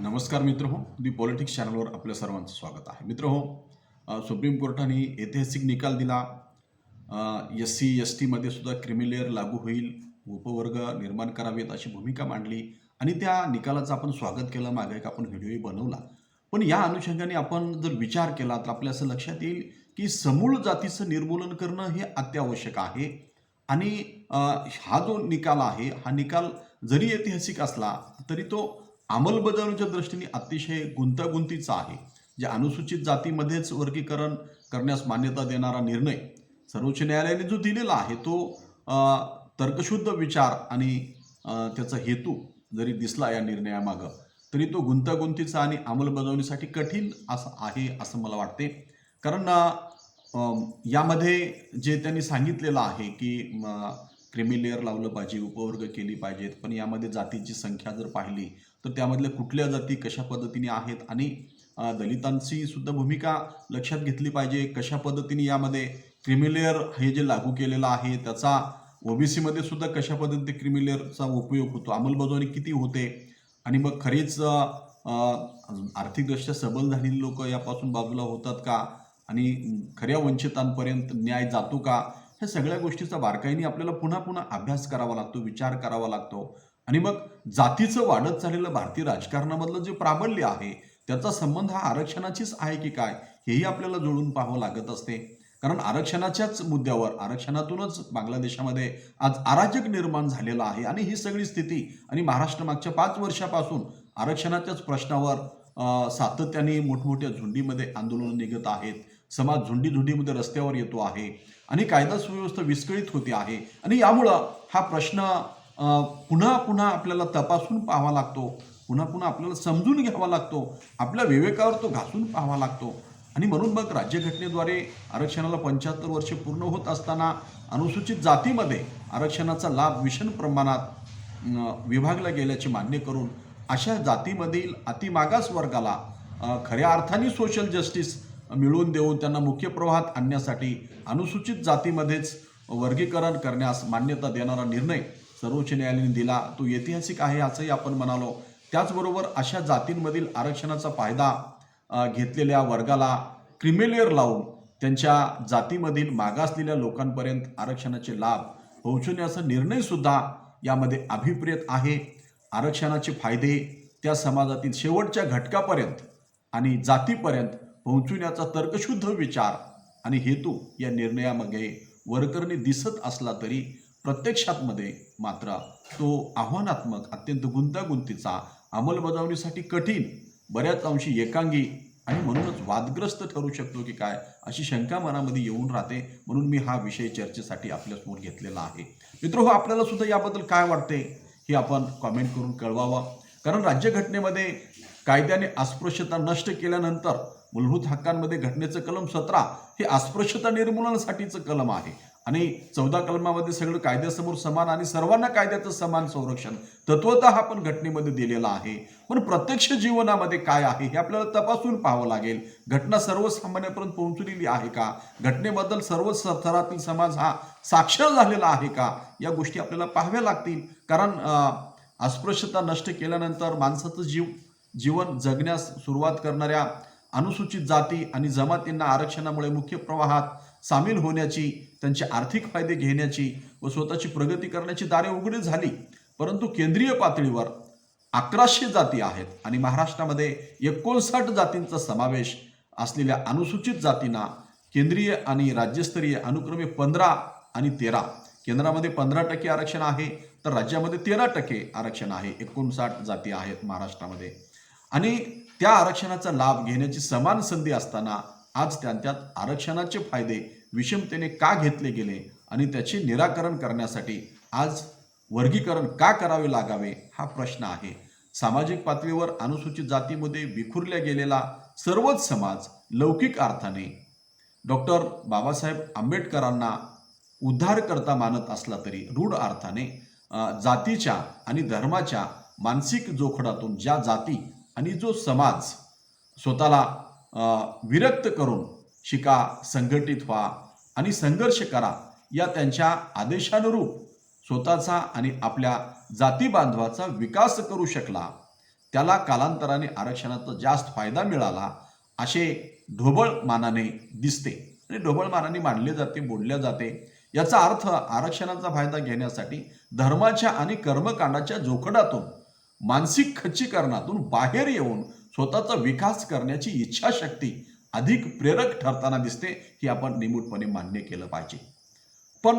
नमस्कार मित्र हो दी पॉलिटिक्स चॅनलवर आपल्या सर्वांचं स्वागत आहे. मित्र हो सुप्रीम कोर्टाने ऐतिहासिक निकाल दिला. एस सी एस टीमध्ये सुद्धा क्रिमिलेअर लागू होईल उपवर्ग निर्माण करावेत अशी भूमिका मांडली आणि त्या निकालाचं आपण स्वागत केलं मागे एक आपण व्हिडिओही बनवला. पण या अनुषंगाने आपण जर विचार केला तर आपल्या असं लक्षात येईल की समूळ जातीचं निर्मूलन करणं हे अत्यावश्यक आहे. आणि हा जो निकाल आहे हा निकाल जरी ऐतिहासिक असला तरी तो अंमलबजावणीच्या दृष्टीने अतिशय गुंतागुंतीचा आहे. जे अनुसूचित जातीमध्येच वर्गीकरण करण्यास मान्यता देणारा निर्णय सर्वोच्च न्यायालयाने जो दिलेला आहे तो तर्कशुद्ध विचार आणि त्याचा हेतू जरी दिसला या निर्णयामागं तरी तो गुंतागुंतीचा आणि अंमलबजावणीसाठी कठीण असं आहे असं मला वाटते. कारण यामध्ये जे त्यांनी सांगितलेलं आहे की क्रिमी लेअर लावलं पाहिजे उपवर्ग केली पाहिजेत पण यामध्ये जातीची संख्या जर पाहिली तर त्यामधल्या कुठल्या जाती कशा पद्धतीने आहेत आणि दलितांची सुद्धा भूमिका लक्षात घेतली पाहिजे. कशा पद्धतीने यामध्ये क्रिमिलेअर हे जे लागू केलेलं आहे त्याचा ओबीसीमध्ये सुद्धा कशा पद्धतीने क्रिमिलेअरचा उपयोग होतो अंमलबजावणी किती होते? आणि मग खरीच आर्थिकदृष्ट्या सबल झालेली लोक यापासून बाजूला होतात का? आणि खऱ्या वंचितांपर्यंत न्याय जातो का? ह्या सगळ्या गोष्टीचा बारकाईने आपल्याला पुन्हा पुन्हा अभ्यास करावा लागतो विचार करावा लागतो. आणि मग जातीचं वाढत झालेलं भारतीय राजकारणामधलं जे प्राबल्य आहे त्याचा संबंध हा आरक्षणाचीच आहे की काय हेही आपल्याला जोडून पाहावं लागत असते. कारण आरक्षणाच्याच मुद्द्यावर आरक्षणातूनच बांगलादेशामध्ये आज अराजक निर्माण झालेला आहे आणि ही सगळी स्थिती आणि महाराष्ट्र मागच्या पाच वर्षापासून आरक्षणाच्याच प्रश्नावर सातत्याने मोठमोठ्या झुंडीमध्ये आंदोलनं निघत आहेत. समाज झुंडी झुंडीमध्ये रस्त्यावर येतो आहे आणि कायदा सुव्यवस्था विस्कळीत होते आहे. आणि यामुळं हा प्रश्न पुन्हा पुन्हा आपल्याला तपासून पाहावा लागतो. पुन्हा पुन्हा आपल्याला समजून घ्यावा लागतो. आपल्या विवेकावर तो घासून पाहावा लागतो. आणि म्हणून मग राज्यघटनेद्वारे आरक्षणाला पंच्याहत्तर वर्षे पूर्ण होत असताना अनुसूचित जातीमध्ये आरक्षणाचा लाभ विषण प्रमाणात विभागला गेल्याचे मान्य करून अशा जातीमधील अतिमागास वर्गाला खऱ्या अर्थाने सोशल जस्टिस मिळवून देऊन त्यांना मुख्य प्रवाहात आणण्यासाठी अनुसूचित जातीमध्येच वर्गीकरण करण्यास मान्यता देणारा निर्णय सर्वोच्च न्यायालयाने दिला. तो ऐतिहासिक आहे असंही आपण म्हणालो. त्याचबरोबर अशा जातींमधील आरक्षणाचा फायदा घेतलेल्या वर्गाला क्रिमिलेअर लावून त्यांच्या जातीमधील मागासलेल्या लोकांपर्यंत आरक्षणाचे लाभ पोहोचवण्याचा निर्णयसुद्धा यामध्ये अभिप्रेत आहे. आरक्षणाचे फायदे त्या समाजातील शेवटच्या घटकापर्यंत आणि जातीपर्यंत पोहोचवण्याचा तर्कशुद्ध विचार आणि हेतू या निर्णयामध्ये वरकरणी दिसत असला तरी प्रत्यक्षातमध्ये मात्र तो आव्हानात्मक अत्यंत गुंतागुंतीचा अंमलबजावणीसाठी कठीण बऱ्याच अंशी एकांगी आणि म्हणूनच वादग्रस्त ठरू शकतो की काय अशी शंका मनामध्ये येऊन राहते. म्हणून मी हा विषय चर्चेसाठी आपल्यासमोर घेतलेला आहे. मित्र हो आपल्याला सुद्धा याबद्दल काय वाटते हे आपण कॉमेंट करून कळवावं. कारण राज्यघटनेमध्ये कायद्याने अस्पृश्यता नष्ट केल्यानंतर मूलभूत हक्कांमध्ये घटनेचं कलम सतरा हे अस्पृश्यता निर्मूलनासाठीचं कलम आहे. आणि चौदा कलमामध्ये सगळं कायद्यासमोर समान आणि सर्वांना कायद्याचं समान संरक्षण तत्वत हा पण घटनेमध्ये दिलेला आहे. पण प्रत्यक्ष जीवनामध्ये काय आहे हे आपल्याला तपासून पाहावं लागेल. घटना सर्वसामान्यापर्यंत पोहोचलेली आहे का? घटनेबद्दल सर्व स्तरातील समाज हा साक्षर झालेला आहे का? या गोष्टी आपल्याला पाहाव्या लागतील. कारण अस्पृश्यता नष्ट केल्यानंतर माणसाचं जीव जीवन जगण्यास सुरुवात करणाऱ्या अनुसूचित जाती आणि जमातींना आरक्षणामुळे मुख्य प्रवाहात सामील होण्याची त्यांचे आर्थिक फायदे घेण्याची व स्वतःची प्रगती करण्याची दारे उघडी झाली. परंतु केंद्रीय पातळीवर अकराशे जाती आहेत आणि महाराष्ट्रामध्ये एकोणसाठ जातींचा समावेश असलेल्या अनुसूचित जातींना केंद्रीय आणि राज्यस्तरीय अनुक्रमे पंधरा आणि तेरा. केंद्रामध्ये पंधरा टक्के आरक्षण आहे तर राज्यामध्ये तेरा टक्के आरक्षण आहे. एकोणसाठ जाती आहेत महाराष्ट्रामध्ये. आणि त्या आरक्षणाचा लाभ घेण्याची समान संधी असताना आज त्यांच्यात आरक्षणाचे फायदे विषमतेने का घेतले गेले आणि त्याचे निराकरण करण्यासाठी आज वर्गीकरण का करावे लागावे हा प्रश्न आहे. सामाजिक पातळीवर अनुसूचित जातीमध्ये विखुरल्या गेलेला सर्वच समाज लौकिक अर्थाने डॉक्टर बाबासाहेब आंबेडकरांना उद्धारकर्ता मानत असला तरी रूढ अर्थाने जातीच्या आणि धर्माच्या मानसिक जोखडातून ज्या जाती आणि जो समाज स्वतःला विरक्त करून शिका संघटित व्हा आणि संघर्ष करा या त्यांच्या आदेशानुरूप स्वतःचा आणि आपल्या जाती बांधवाचा विकास करू शकला. त्याला कालांतराने आरक्षणाचा जास्त फायदा मिळाला असे ढोबळ मानाने दिसते. आणि ढोबळ मानाने मांडले जाते बोलले जाते. याचा अर्थ आरक्षणाचा फायदा घेण्यासाठी धर्माच्या आणि कर्मकांडाच्या जोखडातून मानसिक खच्चीकरणातून बाहेर येऊन स्वतःचा विकास करण्याची इच्छाशक्ती अधिक प्रेरक ठरताना दिसते ही आपण निमूटपणे मान्य केलं पाहिजे. पण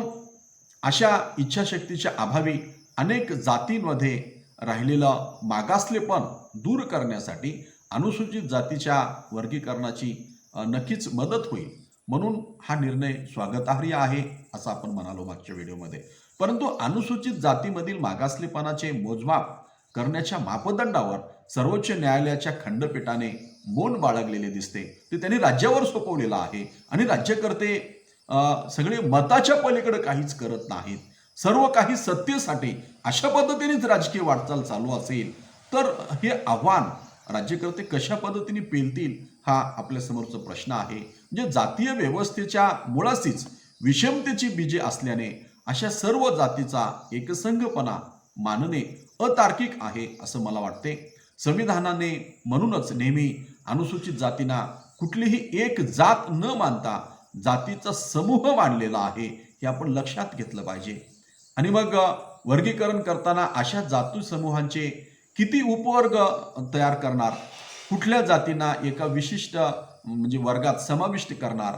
अशा इच्छाशक्तीच्या अभावी अनेक जातींमध्ये राहिलेलं मागासलेपण दूर करण्यासाठी अनुसूचित जातीच्या वर्गीकरणाची नक्कीच मदत होईल. म्हणून हा निर्णय स्वागतार्ह आहे असं आपण म्हणालो मागच्या व्हिडिओमध्ये. परंतु अनुसूचित जातीमधील मागासलेपणाचे मोजमाप करण्याच्या मापदंडावर सर्वोच्च न्यायालयाच्या खंडपीठाने मौन बाळगलेले दिसते. ते त्यांनी राज्यावर सोपवलेलं आहे आणि राज्यकर्ते सगळे मताच्या पलीकडे काहीच करत नाहीत. सर्व काही सत्तेसाठी अशा पद्धतीनेच राजकीय वाटचाल चालू असेल तर हे आव्हान राज्यकर्ते कशा पद्धतीने पेलतील हा आपल्या समोरचा प्रश्न आहे. म्हणजे जातीय व्यवस्थेच्या मुळाशीच विषमतेची बीजे असल्याने अशा सर्व जातीचा एकसंघपणा मानणे अतार्किक आहे असं मला वाटते. संविधानाने म्हणूनच नेहमी अनुसूचित जातींना कुठलीही एक जात न मानता जातीचा समूह मांडलेला आहे हे आपण लक्षात घेतलं पाहिजे. आणि मग वर्गीकरण करताना अशा जाती समूहांचे किती उपवर्ग तयार करणार? कुठल्या जातींना एका विशिष्ट म्हणजे वर्गात समाविष्ट करणार?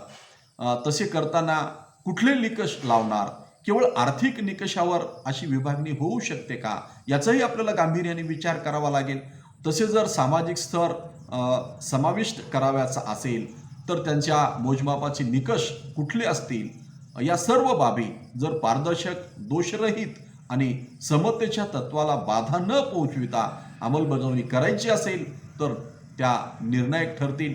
तसे करताना कुठले निकष लावणार? केवळ आर्थिक निकषावर अशी विभागणी होऊ शकते का? याचाही आपल्याला गांभीर्याने विचार करावा लागेल. तसे जर सामाजिक स्तर समाविष्ट करावयाचा असेल तर त्यांच्या मोजमापाचे निकष कुठले असतील? या सर्व बाबी जर पारदर्शक दोषरहित आणि समतेच्या तत्वाला बाधा न पोहोचविता अंमलबजावणी करायची असेल तर त्या निर्णायक ठरतील.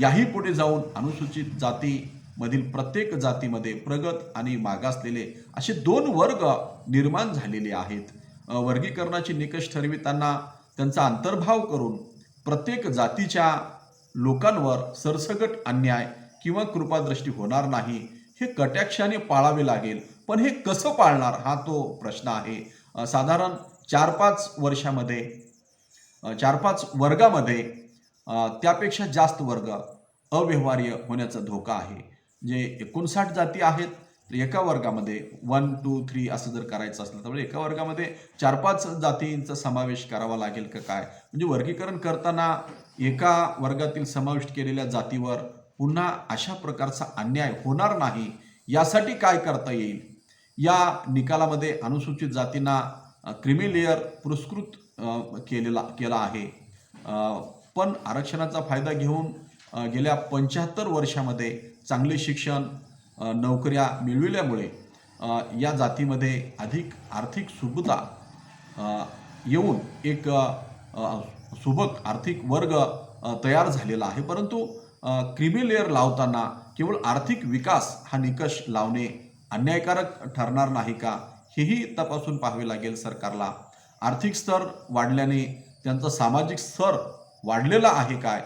याही पुढे जाऊन अनुसूचित जाती मधील प्रत्येक जातीमध्ये प्रगत आणि मागासलेले असे दोन वर्ग निर्माण झालेले आहेत. वर्गीकरणाचे निकष ठरविताना त्यांचा अंतर्भाव करून प्रत्येक जातीच्या लोकांवर सरसगट अन्याय किंवा कृपादृष्टी होणार नाही हे कटाक्षाने पाळावे लागेल. पण हे कसं पाळणार हा तो प्रश्न आहे. साधारण चार पाच वर्षामध्ये चार पाच वर्गामध्ये त्यापेक्षा जास्त वर्ग अव्यवहार्य होण्याचा धोका आहे. जे एकोणसाठ जाती आहेत तर एका वर्गामध्ये वन टू थ्री असं जर करायचं असलं तर एका वर्गामध्ये चार पाच जातींचा समावेश करावा लागेल का काय? म्हणजे वर्गीकरण करताना एका वर्गातील समाविष्ट केलेल्या जातीवर पुन्हा अशा प्रकारचा अन्याय होणार नाही यासाठी काय करता येईल? या निकालामध्ये अनुसूचित जातींना क्रिमिलेअर पुरस्कृत केलेला केला आहे. पण आरक्षणाचा फायदा घेऊन गेल्या पंच्याहत्तर वर्षामध्ये चांगले शिक्षण नोकऱ्या मिळविल्यामुळे या जातीमध्ये अधिक आर्थिक सुबता येऊन एक सुबक आर्थिक वर्ग तयार झालेला आहे. परंतु क्रिमी लेअर लावताना केवळ आर्थिक विकास हा निकष लावणे अन्यायकारक ठरणार नाही का हेही तपासून पाहावे लागेल सरकारला. आर्थिक स्तर वाढल्याने त्यांचा सामाजिक स्तर वाढलेला आहे काय?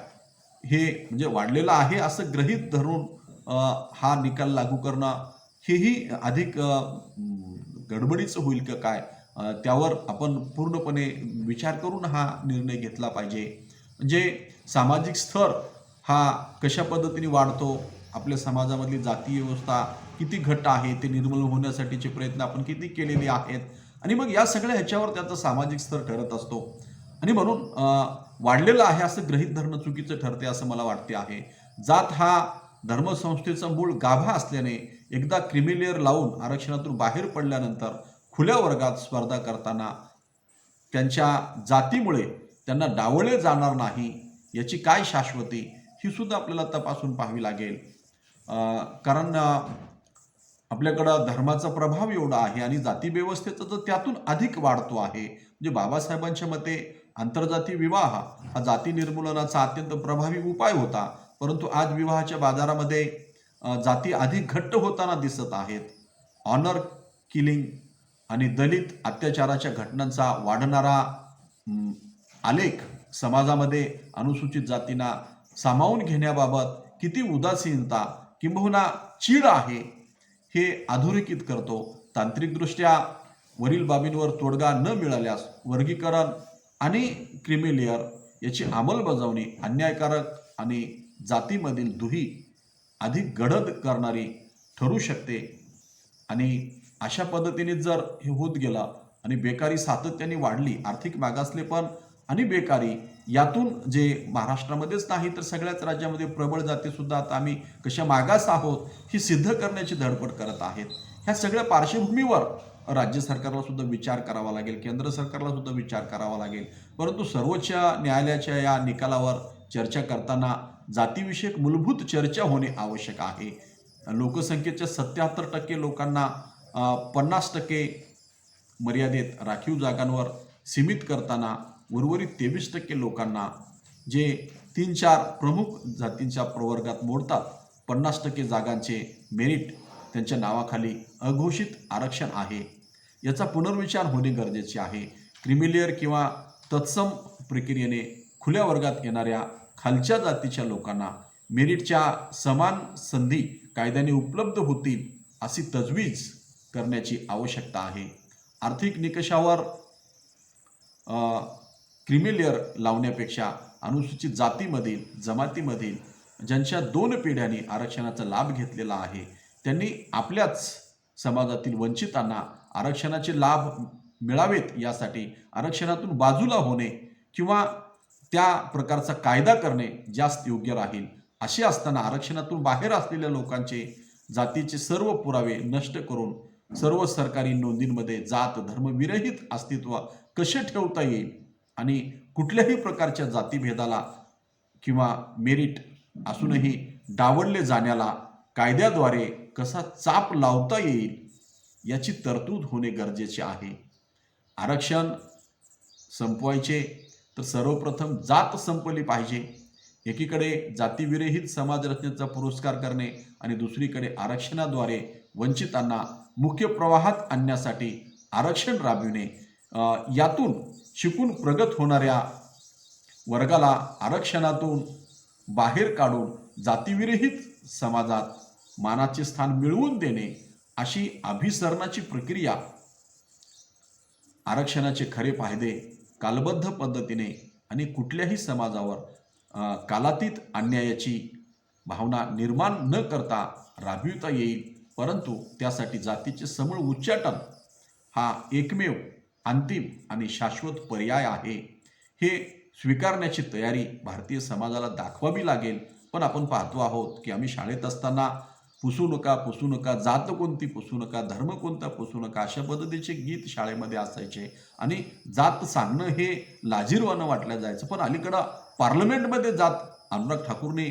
हे म्हणजे वाढलेलं आहे असं गृहीत धरून हा निकाल लागू करणं हेही अधिक गडबडीचं होईल का काय त्यावर आपण पूर्णपणे विचार करून हा निर्णय घेतला पाहिजे. म्हणजे सामाजिक स्तर हा कशा पद्धतीने वाढतो आपल्या समाजामधली जातीय व्यवस्था किती घट्ट आहे ते निर्मूलन होण्यासाठीचे प्रयत्न आपण किती केलेले आहेत आणि मग या सगळ्या ह्याच्यावर त्याचा सामाजिक स्तर ठरत असतो. आणि म्हणून वाढलेलं आहे असं गृहीत धरणं चुकीचं ठरते असं मला वाटते आहे. जात हा धर्मसंस्थेचा मूळ गाभा असल्याने एकदा क्रिमिलेअर लावून आरक्षणातून बाहेर पडल्यानंतर खुल्या वर्गात स्पर्धा करताना त्यांच्या जातीमुळे त्यांना डावळले जाणार नाही याची काय शाश्वती ही सुद्धा आपल्याला तपासून पाहावी लागेल. कारण आपल्याकडं धर्माचा प्रभाव एवढा आहे आणि जाती व्यवस्थेचा तर त्यातून अधिक वाढतो आहे. म्हणजे बाबासाहेबांच्या मते आंतरजाती विवाह हा जाती निर्मूलनाचा अत्यंत प्रभावी उपाय होता. परंतु आज विवाहाच्या बाजारामध्ये जाती अधिक घट्ट होताना दिसत आहेत. ऑनर किलिंग आणि दलित अत्याचाराच्या घटनांचा वाढणारा आलेख समाजामध्ये अनुसूचित जातींना सामावून घेण्याबाबत किती उदासीनता किंबहुना चीड आहे हे अधोरेखित करतो. तांत्रिकदृष्ट्या वरील बाबींवर तोडगा न मिळाल्यास वर्गीकरण आणि क्रिमिलेअर याची अंमलबजावणी अन्यायकारक आणि जातीमधील दुही अधिक गडद करणारी ठरू शकते. आणि अशा पद्धतीने जर हे होत गेलं आणि बेकारी सातत्याने वाढली आर्थिक मागासलेपण आणि बेकारी यातून जे महाराष्ट्रामध्येच नाही तर सगळ्याच राज्यामध्ये प्रबळ जातीसुद्धा आता आम्ही कशा मागास आहोत ही सिद्ध करण्याची धडपड करत आहेत. ह्या सगळ्या पार्श्वभूमीवर राज्य सरकारला सुद्धा विचार करावा लागेल केंद्र सरकारला सुद्धा विचार करावा लागेल. परंतु सर्वोच्च न्यायालयाच्या या निकालावर चर्चा करताना जातीविषयक मूलभूत चर्चा होणे आवश्यक आहे. लोकसंख्येच्या सत्याहत्तर टक्के लोकांना पन्नास टक्के मर्यादेत राखीव जागांवर सीमित करताना उर्वरित तेवीस टक्के लोकांना जे तीन चार प्रमुख जातींच्या प्रवर्गात मोडतात पन्नास टक्के जागांचे मेरिट त्यांच्या नावाखाली अघोषित आरक्षण आहे. याचा पुनर्विचार होणे गरजेचे आहे. क्रिमिलियर किंवा तत्सम प्रक्रियेने खुल्या वर्गात येणाऱ्या खालच्या जातीच्या लोकांना मेरिटच्या समान संधी कायद्याने उपलब्ध होतील अशी तजवीज करण्याची आवश्यकता आहे. आर्थिक निकषावर क्रिमिलेअर लावण्यापेक्षा अनुसूचित जातीमधील जमातीमधील ज्यांच्या दोन पिढ्यांनी आरक्षणाचा लाभ घेतलेला आहे त्यांनी आपल्याच समाजातील वंचितांना आरक्षणाचे लाभ मिळावेत यासाठी आरक्षणातून बाजूला होणे किंवा त्या प्रकारचा कायदा करणे जास्त योग्य राहील. असे असताना आरक्षणातून बाहेर असलेल्या लोकांचे जातीचे सर्व पुरावे नष्ट करून सर्व सरकारी नोंदींमध्ये जात धर्मविरहित अस्तित्व कसे ठेवता येईल आणि कुठल्याही प्रकारच्या जातीभेदाला किंवा मेरिट असूनही डावडले जाण्याला कायद्याद्वारे कसा चाप लावता येईल याची तरतूद होणे गरजेचे आहे. आरक्षण संपवायचे तर सर्वप्रथम जात संपली पाहिजे. एकीकडे जातीविरहित समाजरचनेचा पुरस्कार करणे आणि दुसरीकडे आरक्षणाद्वारे वंचितांना मुख्य प्रवाहात आणण्यासाठी आरक्षण राबविणे यातून शिकून प्रगत होणाऱ्या वर्गाला आरक्षणातून बाहेर काढून जातीविरहित समाजात मानाचे स्थान मिळवून देणे अशी अभिसरणाची प्रक्रिया आरक्षणाचे खरे फायदे कालबद्ध पद्धतीने आणि कुठल्याही समाजावर कालातीत अन्यायाची भावना निर्माण न करता राबविता येईल परंतु त्यासाठी जातीचे समूळ उच्चाटन हा एकमेव अंतिम आणि शाश्वत पर्याय आहे. हे स्वीकारण्याची तयारी भारतीय समाजाला दाखवावी लागेल. पण आपण पाहतो आहोत की आम्ही शाळेत असताना पुसू नका पुसू नका जात कोणती पुसू नका धर्म कोणता पुसू नका अशा पद्धतीचे गीत शाळेमध्ये असायचे. आणि जात सांगणं हे लाजीरवानं वाटलं जायचं. पण अलीकडं पार्लमेंटमध्ये जात अनुराग ठाकूरने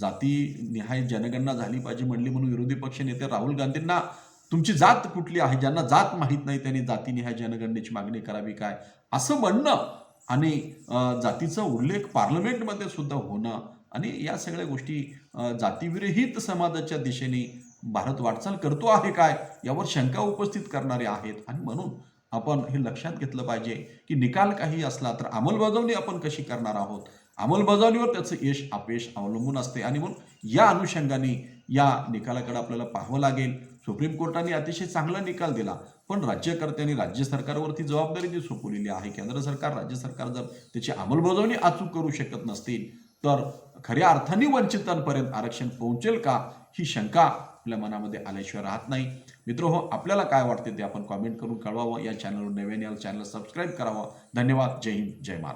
जाती निहाय जनगणना झाली पाहिजे म्हणली म्हणून विरोधी पक्ष नेते राहुल गांधींना तुमची जात कुठली आहे? ज्यांना जात माहीत नाही त्यांनी जातीनिहाय जनगणनेची मागणी करावी काय? असं म्हणणं आणि जातीचा उल्लेख पार्लमेंटमध्ये सुद्धा होणं आणि या सगळ्या गोष्टी जातीविरहित समाजाच्या दिशेने भारत वाटचाल करतो आहे काय? यावर शंका उपस्थित करणारे आहेत. आणि म्हणून आपण हे लक्षात घेतलं पाहिजे की निकाल काही असला तर अंमलबजावणी आपण कशी करणार आहोत? अंमलबजावणीवर त्याचं यश अपयश अवलंबून असते. आणि म्हणून या अनुषंगाने या निकालाकडे आपल्याला पाहावं लागेल. सुप्रीम कोर्टाने अतिशय चांगला निकाल दिला. पण राज्यकर्त्यांनी राज्य सरकारवरती जबाबदारी जी सोपवलेली आहे केंद्र सरकार राज्य सरकार जर त्याची अंमलबजावणी अचूक करू शकत नसतील तर खऱ्या अर्थाने वंचितांपर्यंत आरक्षण पोहोचेल का? ही शंका आपल्या मनामध्ये आल्याशिवाय राहत नाही. मित्र हो आपल्याला काय वाटते ते आपण कॉमेंट करून कळवावं. या चॅनलवर नव्याने चॅनल सबस्क्राईब करावं. धन्यवाद. जय हिंद. जय महाराज